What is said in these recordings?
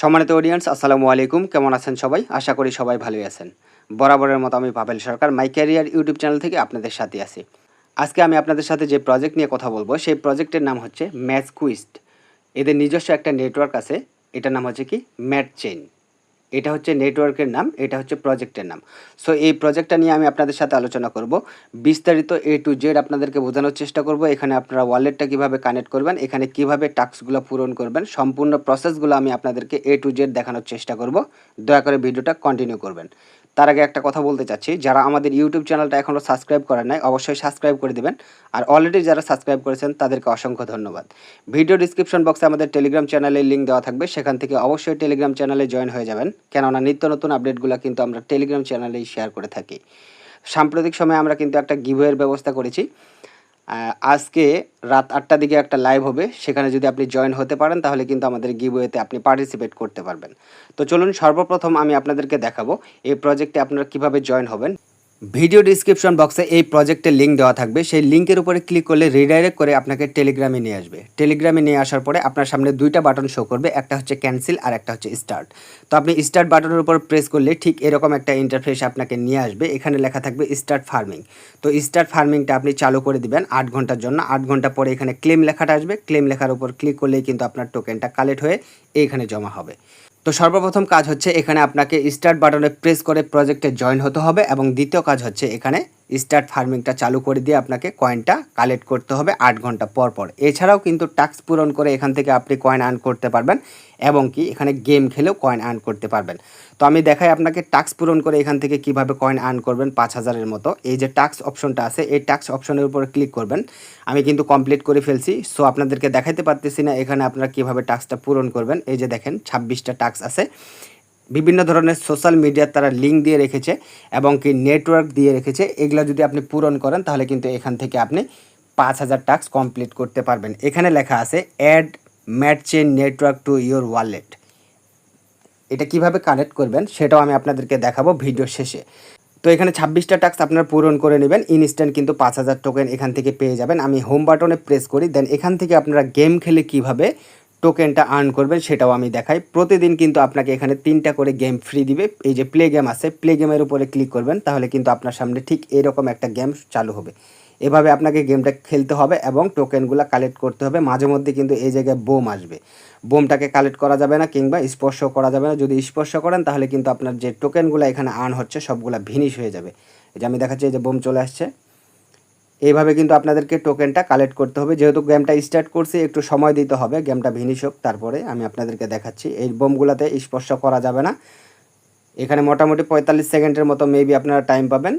সম্মানিত অডিয়েন্স আসসালামু আলাইকুম। কেমন আছেন সবাই? আশা করি সবাই ভালোই আছেন। বরাবরের মতো আমি Pabel Sarkar, my career YouTube channel থেকে আপনাদের সাথে আছি। আজকে আমি আপনাদের সাথে যে প্রজেক্ট নিয়ে কথা বলব, সেই প্রজেক্টের নাম হচ্ছে ম্যাচ কুইস্ট এদের নিজস্ব একটা নেটওয়ার্ক আছে, এটার নাম হচ্ছে কি? ম্যাট চেইন এটা হচ্ছে নেটওয়ার্কের নাম, এটা হচ্ছে প্রজেক্টের নাম। সো এই প্রজেক্টটা নিয়ে আমি আপনাদের সাথে আলোচনা করব। বিস্তারিত এ টু জেড আপনাদেরকে বোঝানোর চেষ্টা করব, এখানে আপনারা ওয়ালেটটা কীভাবে কানেক্ট করবেন, এখানে কীভাবে টাস্কগুলো পূরণ করবেন, সম্পূর্ণ প্রসেসগুলো আমি আপনাদেরকে এ টু জেড দেখানোর চেষ্টা করব। দয়া করে ভিডিওটা কন্টিনিউ করবেন। তার আগে একটা কথা বলতে চাচ্ছি। যারা আমাদের ইউটিউব চ্যানেলটা এখনও সাবস্ক্রাইব করেন নাই, অবশ্যই সাবস্ক্রাইব করে দেবেন। আর অলরেডি যারা সাবস্ক্রাইব করেছেন, তাদেরকে অসংখ্য ধন্যবাদ। ভিডিও ডিসক্রিপশন বক্সে আমাদের টেলিগ্রাম চ্যানেলের লিঙ্ক দেওয়া থাকবে। সেখান থেকে অবশ্যই টেলিগ্রাম চ্যানেলে জয়েন হয়ে যাবেন। কেননা নিত্য নতুন আপডেটগুলো কিন্তু আমরা টেলিগ্রাম চ্যানেলেই শেয়ার করে থাকি। সাম্প্রতিক সময়ে আমরা কিন্তু একটা গিভওয়ের ব্যবস্থা করেছি। আজকে রাত আটটার দিকে একটা লাইভ হবে। সেখানে যদি আপনি জয়েন হতে পারেন, তাহলে কিন্তু আমাদের গিবওয়েতে আপনি পার্টিসিপেট করতে পারবেন। তো চলুন সর্বপ্রথম আমি আপনাদেরকে দেখাবো, এই প্রজেক্টে আপনারা কীভাবে জয়েন হবেন। ভিডিও ডিসক্রিপশন বক্সে এই প্রজেক্টের লিঙ্ক দেওয়া থাকবে। সেই লিঙ্কের উপরে ক্লিক করলে রিডাইরেক্ট করে আপনাকে টেলিগ্রামে নিয়ে আসবে। টেলিগ্রামে নিয়ে আসার পরে আপনার সামনে দুইটা বাটন শো করবে, একটা হচ্ছে ক্যান্সেল আর একটা হচ্ছে স্টার্ট তো আপনি স্টার্ট বাটনের উপর প্রেস করলে ঠিক এরকম একটা ইন্টারফেস আপনাকে নিয়ে আসবে। এখানে লেখা থাকবে স্টার্ট ফার্মিং তো স্টার্ট ফার্মিংটা আপনি চালু করে দিবেন আট ঘণ্টার জন্য। আট ঘণ্টা পরে এখানে ক্লেম লেখাটা আসবে। ক্লেম লেখার উপর ক্লিক করলেই কিন্তু আপনার টোকেনটা কালেক্ট হয়ে এইখানে জমা হবে। তো সর্বপ্রথম কাজ হচ্ছে এখানে আপনাকে স্টার্ট বাটনে প্রেস করে প্রজেক্টে জয়েন হতে হবে এবং দ্বিতীয় কাজ হচ্ছে এখানে স্টার্ট ফার্মিংটা চালু করে দিয়ে আপনাকে কয়েনটা কালেক্ট করতে হবে আট ঘণ্টা পর পর। এছাড়াও কিন্তু টাস্ক পূরণ করে এখান থেকে আপনি কয়েন আর্ন করতে পারবেন এবং কি এখানে গেম খেলেও কয়েন আর্ন করতে পারবেন। তো আমি দেখাই আপনাকে টাস্ক পূরণ করে এখান থেকে কীভাবে কয়েন আর্ন করবেন পাঁচ হাজারের মতো। এই যে টাস্ক অপশনটা আছে, এই টাস্ক অপশনের উপর ক্লিক করবেন। আমি কিন্তু কমপ্লিট করে ফেলছি। সো আপনাদেরকে দেখাতে পারতেছি না এখানে আপনারা কীভাবে টাস্কটা পূরণ করবেন। এই যে দেখেন, ছাব্বিশটা টাস্ক আছে। বিভিন্ন ধরনের সোশ্যাল মিডিয়ার তারা লিঙ্ক দিয়ে রেখেছে এবং কি নেটওয়ার্ক দিয়ে রেখেছে, এগুলো যদি আপনি পূরণ করেন তাহলে কিন্তু এখান থেকে আপনি পাঁচ হাজার টাস্ক কমপ্লিট করতে পারবেন। এখানে লেখা আছে add Matchain network to your wallet এটা কীভাবে কানেক্ট করবেন সেটাও আমি আপনাদেরকে দেখাবো ভিডিও শেষে। তো এখানে ছাব্বিশটা টাস্ক আপনারা পূরণ করে নেবেন ইনস্ট্যান্ট কিন্তু পাঁচ হাজার টোকেন এখান থেকে পেয়ে যাবেন। আমি হোম বাটনে প্রেস করি দেন এখান থেকে আপনারা গেম খেলে কীভাবে টোকেনটা আর্ন করবেন সেটাও আমি দেখাই। প্রতিদিন কিন্তু আপনাকে এখানে তিনটা করে গেম ফ্রি দিবে। এই যে প্লে গেম আছে প্লে গেমের উপরে ক্লিক করবেন, তাহলে কিন্তু আপনার সামনে ঠিক এরকম একটা গেম চালু হবে। এভাবে আপনাকে গেমটা খেলতে হবে এবং টোকেনগুলো কালেক্ট করতে হবে। মাঝে মধ্যে কিন্তু এই জায়গায় বোম আসবে। বোমটাকে কালেক্ট করা যাবে না কিংবা স্পর্শ করা যাবে না। যদি স্পর্শ করেন, তাহলে কিন্তু আপনার যে টোকেনগুলো এখানে আর্ন হচ্ছে, সবগুলা ভিনিশ হয়ে যাবে। এই যে আমি দেখাচ্ছি, এই যে বোম চলে আসছে। এইভাবে কিন্তু আপনাদেরকে টোকেনটা কালেক্ট করতে হবে। যেহেতু গেমটা স্টার্ট করছি, একটু সময় দিতে হবে। গেমটা ভিনিশ হোক, তারপরে আমি আপনাদেরকে দেখাচ্ছি। এই বোমগুলোতে স্পর্শ করা যাবে না। এখানে মোটামুটি পঁয়তাল্লিশ সেকেন্ডের মতো মেবি আপনারা টাইম পাবেন।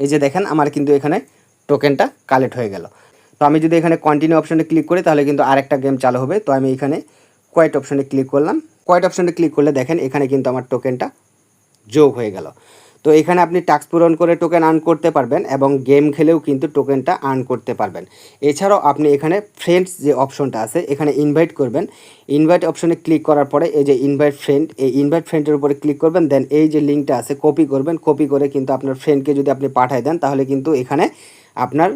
এই যে দেখেন, আমার কিন্তু এখানে টোকেনটা কালেক্ট হয়ে গেল। তো আমি যদি এখানে কন্টিনিউ অপশনে ক্লিক করি, তাহলে কিন্তু আরেকটা গেম চালু হবে। তো আমি এখানে কোয়াইট অপশনে ক্লিক করলাম। কোয়াইট অপশনে ক্লিক করলে দেখেন, এখানে কিন্তু আমার টোকেনটা যোগ হয়ে গেল। তো এখানে আপনি টাস্ক পূরণ করে টোকেন আর্ন করতে পারবেন এবং গেম খেলেও কিন্তু টোকেনটা আর্ন করতে পারবেন। এছাড়াও আপনি এখানে ফ্রেন্ডস যে অপশনটা আছে, এখানে ইনভাইট করবেন। ইনভাইট অপশনে ক্লিক করার পরে এই যে ইনভাইট ফ্রেন্ড এই ইনভাইট ফ্রেন্ডের উপরে ক্লিক করবেন দেন এই যে লিঙ্কটা আছে কপি করবেন। কপি করে কিন্তু আপনার ফ্রেন্ডকে যদি আপনি পাঠায় দেন, তাহলে কিন্তু এখানে আপনার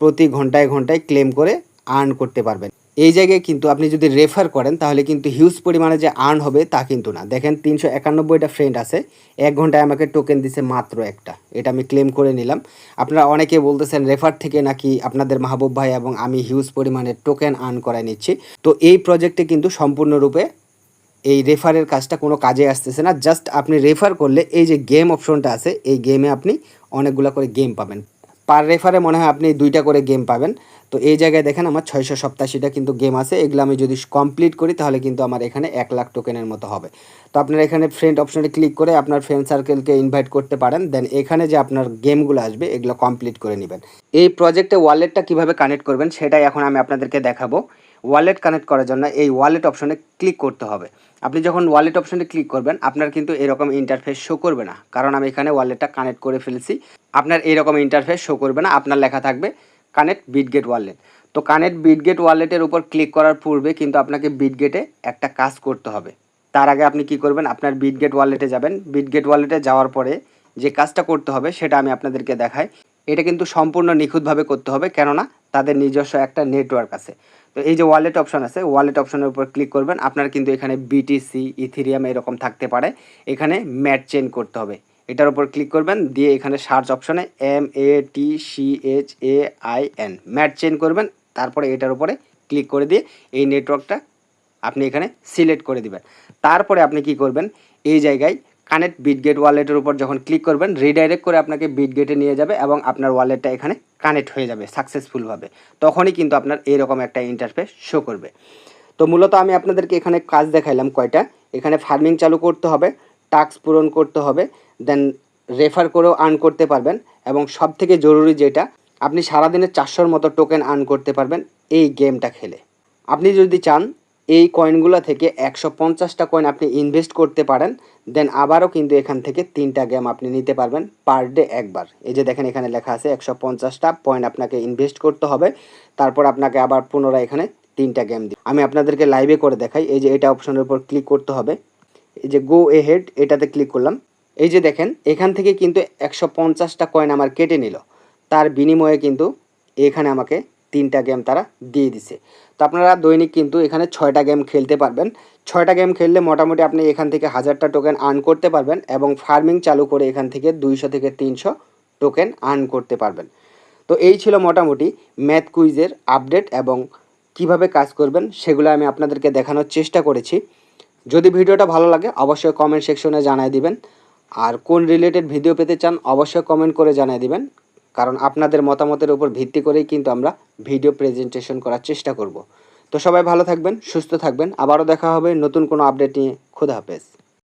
প্রতি ঘন্টায় ঘন্টায় ক্লেম করে আর্ন করতে পারবেন। এই জায়গায় কিন্তু আপনি যদি রেফার করেন, তাহলে কিন্তু হিউজ পরিমাণে যে আর্ন হবে তা কিন্তু না। দেখেন তিনশো একানব্বইটা ফ্রেন্ড আছে, এক ঘন্টায় আমাকে টোকেন দিছে মাত্র একটা। এটা আমি ক্লেম করে নিলাম। আপনারা অনেকে বলতেছেন রেফার থেকে নাকি আপনাদের মাহবুব ভাই এবং আমি হিউজ পরিমাণে টোকেন আর্ন করায় নিচ্ছি। তো এই প্রজেক্টে কিন্তু সম্পূর্ণরূপে এই রেফারের কাজটা কোনো কাজে আসতেছে না। জাস্ট আপনি রেফার করলে এই যে গেম অপশনটা আছে, এই গেমে আপনি অনেকগুলো করে গেম পাবেন। পার রেফারে মনে হয় আপনি দুইটা করে গেম পাবেন। তো এই জায়গায় দেখেন আমার ছয়শো সপ্তাশিটা কিন্তু গেম আছে। এগুলো আমি যদি কমপ্লিট করি তাহলে কিন্তু আমার এখানে এক লাখ টোকেনের মতো হবে। তো আপনার এখানে ফ্রেন্ড অপশনে ক্লিক করে আপনার ফ্রেন্ড সার্কেলকে ইনভাইট করতে পারেন। দেন এখানে যে আপনার গেমগুলো আসবে, এগুলো কমপ্লিট করে নেবেন। এই প্রজেক্টে ওয়ালেটটা কীভাবে কানেক্ট করবেন, সেটাই এখন আমি আপনাদেরকে দেখাবো। ওয়ালেট কানেক্ট করার জন্য এই ওয়ালেট অপশনে ক্লিক করতে হবে। আপনি যখন ওয়ালেট অপশনে ক্লিক করবেন, আপনার কিন্তু এরকম ইন্টারফেস শো করবে না। কারণ আমি এখানে ওয়ালেটটা কানেক্ট করে ফেলেছি। আপনার এরকম ইন্টারফেস শো করবে না, আপনার লেখা থাকবে কানেক্ট বিটগেট ওয়ালেট তো কানেক্ট বিটগেট ওয়ালেটের উপর ক্লিক করার পূর্বে কিন্তু আপনাকে বিটগেটে একটা কাজ করতে হবে। তার আগে আপনি কি করবেন, আপনার বিটগেট ওয়ালেটে যাবেন। বিটগেট ওয়ালেটে যাওয়ার পরে যে কাজটা করতে হবে, সেটা আমি আপনাদেরকে দেখাই। এটা কিন্তু সম্পূর্ণ নিখুঁতভাবে করতে হবে, কেননা তাদের নিজস্ব একটা নেটওয়ার্ক আছে। তো এই যে ওয়ালেট অপশন আছে ওয়ালেট অপশনের উপর ক্লিক করবেন। আপনার কিন্তু এখানে বিটিসি ইথিরিয়াম এরকম থাকতে পারে। এখানে ম্যাট চেঞ্জ করতে হবে। এটার উপর ক্লিক করবেন, দিয়ে এখানে সার্চ অপশনে M A T C H A I N Matchain করবেন, তারপরে এটার উপরে ক্লিক করে দিয়ে এই নেটওয়ার্কটা আপনি এখানে সিলেক্ট করে দিবেন। তারপরে আপনি কি করবেন? এই জায়গায় কানেক্ট বিটগেট ওয়ালেটের উপর যখন ক্লিক করবেন রিডাইরেক্ট করে আপনাকে বিটগেটে নিয়ে যাবে এবং আপনার ওয়ালেটটা এখানে কানেক্ট হয়ে যাবে সাকসেসফুলভাবে তখনই কিন্তু আপনার এরকম একটা ইন্টারফেস শো করবে। তো মূলত আমি আপনাদেরকে এখানে কাজ দেখাইলাম কয়টা। এখানে ফার্মিং চালু করতে হবে টাস্ক পূরণ করতে হবে দেন রেফার করেও আর্ন করতে পারবেন এবং সব থেকে জরুরি যেটা, আপনি সারাদিনে চারশোর মতো টোকেন আর্ন করতে পারবেন এই গেমটা খেলে। আপনি যদি চান এই কয়েনগুলো থেকে একশো পঞ্চাশটা কয়েন আপনি ইনভেস্ট করতে পারেন দেন আবারও কিন্তু এখান থেকে তিনটা গেম আপনি নিতে পারবেন পার ডে একবার। এই যে দেখেন এখানে লেখা আছে একশো পঞ্চাশটা পয়েন্ট আপনাকে ইনভেস্ট করতে হবে, তারপর আপনাকে আবার পুনরায় এখানে তিনটা গেম দিই আমি আপনাদেরকে লাইভে করে দেখাই, এই যে এটা অপশনের উপর ক্লিক করতে হবে। এই যে গো এ হেড এটাতে ক্লিক করলাম। এই যে দেখেন, এখান থেকে কিন্তু একশো পঞ্চাশটা কয়েন আমার কেটে নিল। তার বিনিময়ে কিন্তু এখানে আমাকে তিনটা গেম তারা দিয়ে দিছে। তো আপনারা দৈনিক কিন্তু এখানে ছয়টা গেম খেলতে পারবেন। ছয়টা গেম খেললে মোটামুটি আপনি এখান থেকে হাজারটা টোকেন আর্ন করতে পারবেন এবং ফার্মিং চালু করে এখান থেকে দুইশো থেকে তিনশো টোকেন আর্ন করতে পারবেন। তো এই ছিল মোটামুটি ম্যাথ কুইজের আপডেট এবং কীভাবে কাজ করবেন সেগুলো আমি আপনাদেরকে দেখানোর চেষ্টা করেছি। যদি ভিডিওটা ভালো লাগে অবশ্যই কমেন্ট সেকশনে জানাই দিবেন। আর কোন রিলেটেড ভিডিও পেতে চান অবশ্যই কমেন্ট করে জানাই দিবেন। কারণ আপনাদের মতামতের উপর ভিত্তি করেই কিন্তু আমরা ভিডিও প্রেজেন্টেশন করার চেষ্টা করব। তো সবাই ভালো থাকবেন, সুস্থ থাকবেন। আবারও দেখা হবে নতুন কোনো আপডেট নিয়ে। খুদা হাফেজ।